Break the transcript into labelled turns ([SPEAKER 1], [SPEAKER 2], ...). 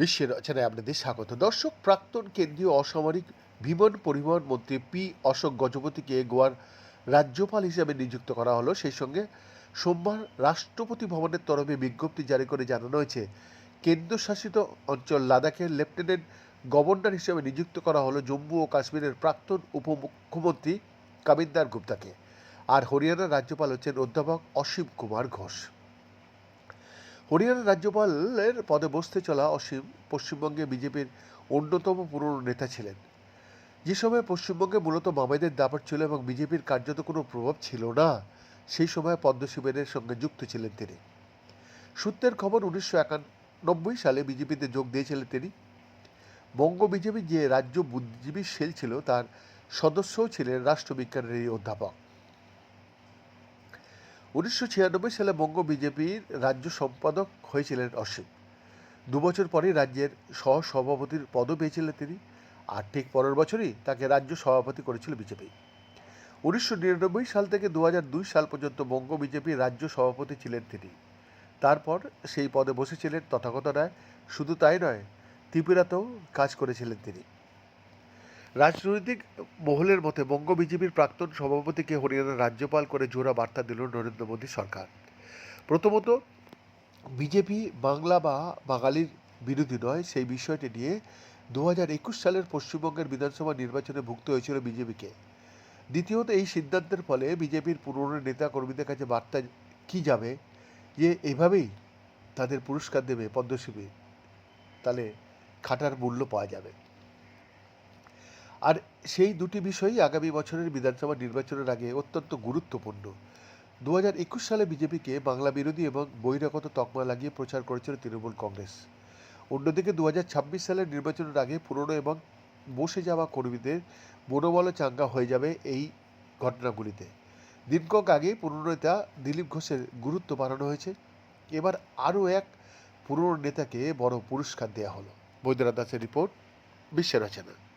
[SPEAKER 1] বিশ্বের রচনায় আপনাদের স্বাগত। দর্শক, প্রাক্তন কেন্দ্রীয় অসামরিক বিমান পরিবহন মন্ত্রী পি অশোক গজপতিকে গোয়ার রাজ্যপাল হিসেবে নিযুক্ত করা হলো। সেই সঙ্গে সোমবার রাষ্ট্রপতি ভবনের তরফে বিজ্ঞপ্তি জারি করে জানানো হয়েছে, কেন্দ্রশাসিত অঞ্চল লাদাখের লেফটেন্যান্ট গভর্নর হিসেবে নিযুক্ত করা হলো জম্মু ও কাশ্মীরের প্রাক্তন উপমুখ্যমন্ত্রী কামিন্দার গুপ্তাকে। আর হরিয়ানার রাজ্যপাল হচ্ছেন অধ্যাপক অসীম কুমার ঘোষ। হরিয়ানার রাজ্যপালের পদে বসতে চলা অসীম পশ্চিমবঙ্গে বিজেপির অন্যতম পুরনো নেতা ছিলেন। যে সময় পশ্চিমবঙ্গে মূলত মামাইদের দাপট ছিল এবং বিজেপির কার্যত কোনো প্রভাব ছিল না, সেই সময় পদ্ম শিবিরের সঙ্গে যুক্ত ছিলেন তিনি। সূত্রের খবর, উনিশশো একানব্বই সালে বিজেপিতে যোগ দিয়েছিলেন তিনি। বঙ্গ বিজেপি যে রাজ্য বুদ্ধিজীবী সেল ছিল, তার সদস্যও ছিলেন রাষ্ট্রবিজ্ঞানের এই অধ্যাপক। উনিশশো ছিয়ানব্বই সালে বঙ্গ বিজেপির রাজ্য সম্পাদক হয়েছিলেন অসীম। দুবছর পরেই রাজ্যের সহ সভাপতির পদও পেয়েছিলেন তিনি আর ঠিক পরের বছরই তাকে রাজ্য সভাপতি করেছিল বিজেপি। উনিশশো নিরানব্বই সাল থেকে দু সাল পর্যন্ত বঙ্গ বিজেপির রাজ্য সভাপতি ছিলেন তিনি। তারপর সেই পদে বসেছিলেন তথাগত রায়। শুধু তাই নয়, ত্রিপুরাতেও কাজ করেছিলেন তিনি। রাজনৈতিক মহলের মতে বঙ্গ বিজেপির প্রাক্তন সভাপতিকে হরিয়ানার রাজ্যপাল করে জোড়া বার্তা দিল নরেন্দ্র মোদী সরকার। প্রথমত, বিজেপি বাংলা বা বাঙালির বিরোধী নয়, সেই বিষয়টি নিয়ে দু হাজার একুশ সালের পশ্চিমবঙ্গের বিধানসভা নির্বাচনে ভুক্ত হয়েছিল বিজেপিকে। দ্বিতীয়ত, এই সিদ্ধান্তের ফলে বিজেপির পুরনো নেতা কর্মীদের কাছে বার্তা কি যাবে, যে এভাবেই তাদের পুরস্কার দেবে পদ্মশ্রী, তাহলে খাটার মূল্য পাওয়া যাবে। আর সেই দুটি বিষয়ই আগামী বছরের বিধানসভা নির্বাচনের আগে অত্যন্ত গুরুত্বপূর্ণ। দু একুশ সালে বিজেপিকে বাংলা বিরোধী এবং বহিরাগত তকমা লাগিয়ে প্রচার করেছিল তৃণমূল কংগ্রেস। অন্যদিকে দু ছাব্বিশ সালের নির্বাচনের আগে পুরনো এবং বসে যাওয়া কর্মীদের মনোবলে চাঙ্গা হয়ে যাবে এই ঘটনাগুলিতে। দিনকক আগে পুরনো নেতা দিলীপ ঘোষের গুরুত্ব বাড়ানো হয়েছে। এবার আরও এক পুরনো নেতাকে বড় পুরস্কার দেওয়া হলো। বৈদ্যনাথ দাসের রিপোর্ট বিশ্বের রচনা।